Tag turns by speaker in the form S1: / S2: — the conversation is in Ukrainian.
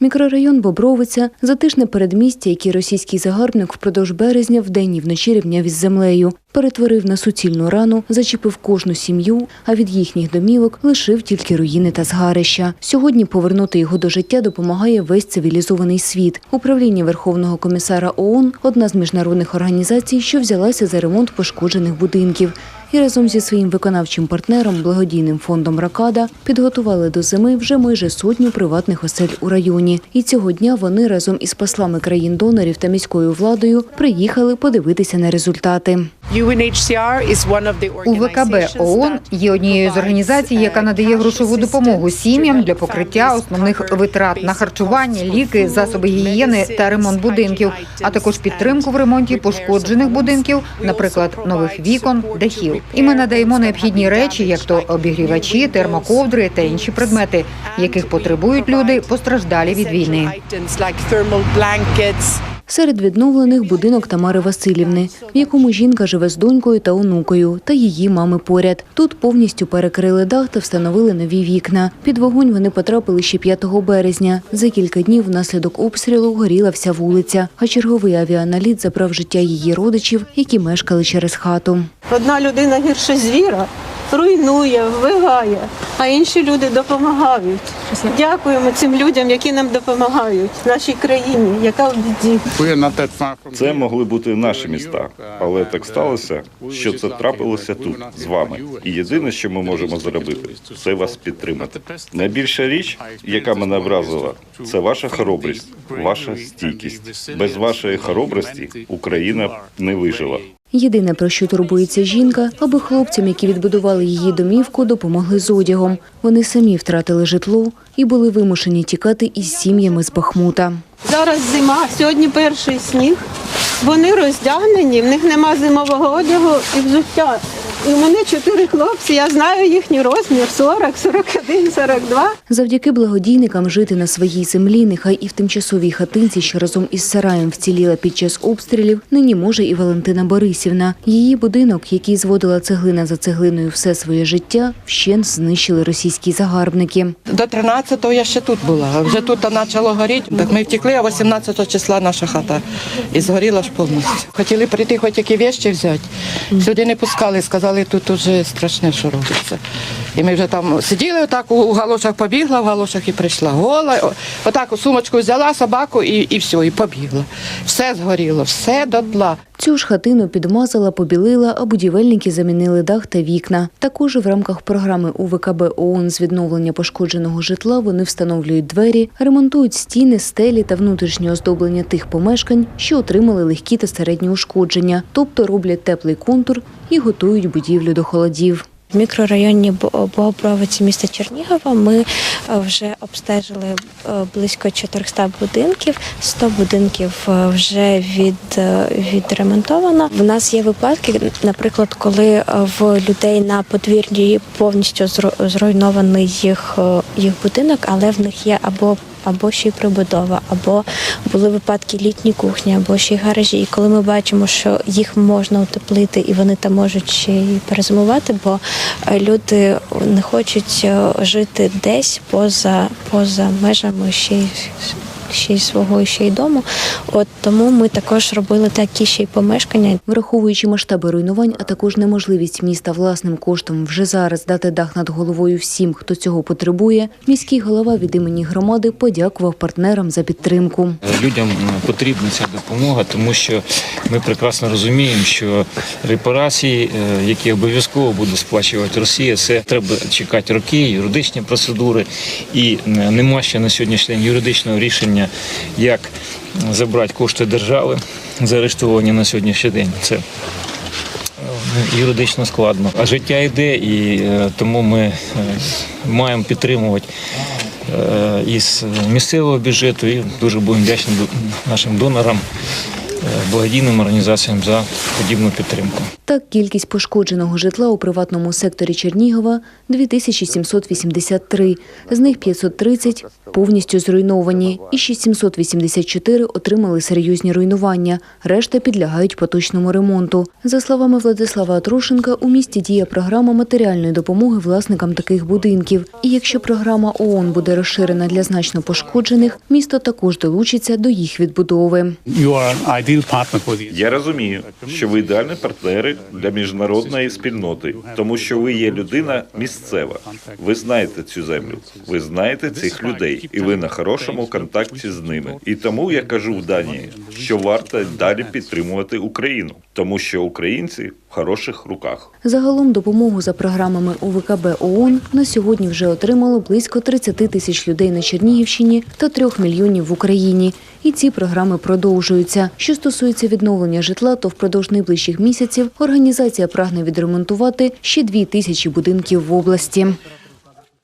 S1: Мікрорайон Бобровиця затишне передмістя, яке російський загарбник впродовж березня вдень і вночі рівняв із землею, перетворив на суцільну рану, зачепив кожну сім'ю, а від їхніх домівок лишив тільки руїни та згарища. Сьогодні повернути його до життя допомагає весь цивілізований світ. Управління Верховного комісара ООН – одна з міжнародних організацій, що взялася за ремонт пошкоджених будинків. І разом зі своїм виконавчим партнером, благодійним фондом Ракада, підготували до зими вже майже сотню приватних осель у районі. І цього дня вони разом із послами країн-донорів та міською владою приїхали подивитися на результати.
S2: УВКБ ООН є однією з організацій, яка надає грошову допомогу сім'ям для покриття основних витрат на харчування, ліки, засоби гігієни та ремонт будинків, а також підтримку в ремонті пошкоджених будинків, наприклад, нових вікон, дахів. І ми надаємо необхідні речі, як то обігрівачі, термоковдри та інші предмети, яких потребують люди постраждалі від війни.
S1: Серед відновлених будинок Тамари Васильівни, в якому жінка живе з донькою та онукою, та її мами поряд. Тут повністю перекрили дах та встановили нові вікна. Під вогонь вони потрапили ще 5 березня. За кілька днів внаслідок обстрілу горіла вся вулиця, а черговий авіаналіт забрав життя її родичів, які мешкали через хату.
S3: Одна людина гірше звіра руйнує, вбиває, а інші люди допомагають. Дякуємо цим людям, які нам допомагають, нашій країні, яка в біді.
S4: Це могли бути наші міста, але так сталося, що це трапилося тут з вами. І єдине, що ми можемо зробити, це вас підтримати. Найбільша річ, яка мене вразила, це ваша хоробрість, ваша стійкість. Без вашої хоробрості Україна не вижила.
S1: Єдине, про що турбується жінка, аби хлопцям, які відбудували її домівку, допомогли з одягом. Вони самі втратили житло і були вимушені тікати із сім'ями з Бахмута.
S3: Зараз зима, сьогодні перший сніг. Вони роздягнені, в них нема зимового одягу і взуття. І в мене чотири хлопці, я знаю їхній розмір 40, 41, 42.
S1: Завдяки благодійникам жити на своїй землі, нехай і в тимчасовій хатинці, що разом із сараєм вціліла під час обстрілів, нині може і Валентина Борисівна. Її будинок, який зводила цеглина за цеглиною все своє життя, вщент знищили російські загарбники.
S5: До 13-го я ще тут була. Вже тут почало горіти. Так ми втекли, а 18 числа наша хата і згоріла ж повністю. Хотіли прийти, хоч які вещі взяти. Сюди не пускали, сказали, тут уже страшне, що робиться. І ми вже там сиділи, отак у галошах побігла, в галошах і прийшла. Гола, отак у сумочку взяла собаку і, і все, і побігла. Все згоріло, все дотла.
S1: Цю ж хатину підмазала, побілила, а будівельники замінили дах та вікна. Також в рамках програми УВКБ ООН з відновлення пошкодженого житла вони встановлюють двері, ремонтують стіни, стелі та внутрішнє оздоблення тих помешкань, що отримали легкі та середні ушкодження, тобто роблять теплий контур і готують будівлю до холодів.
S6: В мікрорайоні Бо- міста Чернігова ми е, вже обстежили е, близько 400 будинків. 100 будинків е, вже від, відремонтовано. В нас є випадки, наприклад, коли в людей на подвір'ї повністю зруйнований їх, їх будинок, але в них є або або ще й прибудова, або були випадки літні кухні, або ще й гаражі. І коли ми бачимо, що їх можна утеплити і вони там можуть ще й перезимувати, бо е, люди не хочуть е, жити десь поза, поза межами ще й ще й свого ще й дому. От тому ми також робили такі ще й помешкання.
S1: Враховуючи масштаби руйнувань, а також неможливість міста власним коштом вже зараз дати дах над головою всім, хто цього потребує, міський голова від імені громади подякував партнерам за підтримку.
S7: Людям потрібна ця допомога, тому що ми прекрасно розуміємо, що репарації, е, які обов'язково буде сплачувати Росія, це треба чекати роки, юридичні процедури, і е, нема ще на сьогоднішній день юридичного рішення, як забрати кошти держави, заарештовані на сьогоднішній день. Це е, юридично складно. А життя йде, і е, тому ми е, маємо підтримувати із місцевого бюджету і дуже будемо вдячні нашим донорам благодійним організаціям за подібну підтримку.
S1: Так, кількість пошкодженого житла у приватному секторі Чернігова 2783, з них 530 повністю зруйновані, і ще 784 отримали серйозні руйнування, решта підлягають поточному ремонту. За словами Владислава Атрушенка, у місті діє програма матеріальної допомоги власникам таких будинків. І якщо програма ООН буде розширена для значно пошкоджених, місто також долучиться до їх відбудови.
S4: Я розумію, що ви ідеальні партнери для міжнародної спільноти, тому що ви є людина місцева. Ви знаєте цю землю, ви знаєте цих людей, і ви на хорошому контакті з ними. І тому я кажу в Данії, що варто далі підтримувати Україну, тому що українці в хороших руках.
S1: Загалом допомогу за програмами УВКБ ООН на сьогодні вже отримало близько 30 тисяч людей на Чернігівщині та 3 мільйонів в Україні. І ці програми продовжуються. Що стосується відновлення житла, то впродовж найближчих місяців організація прагне відремонтувати ще 2 тисячі будинків в області.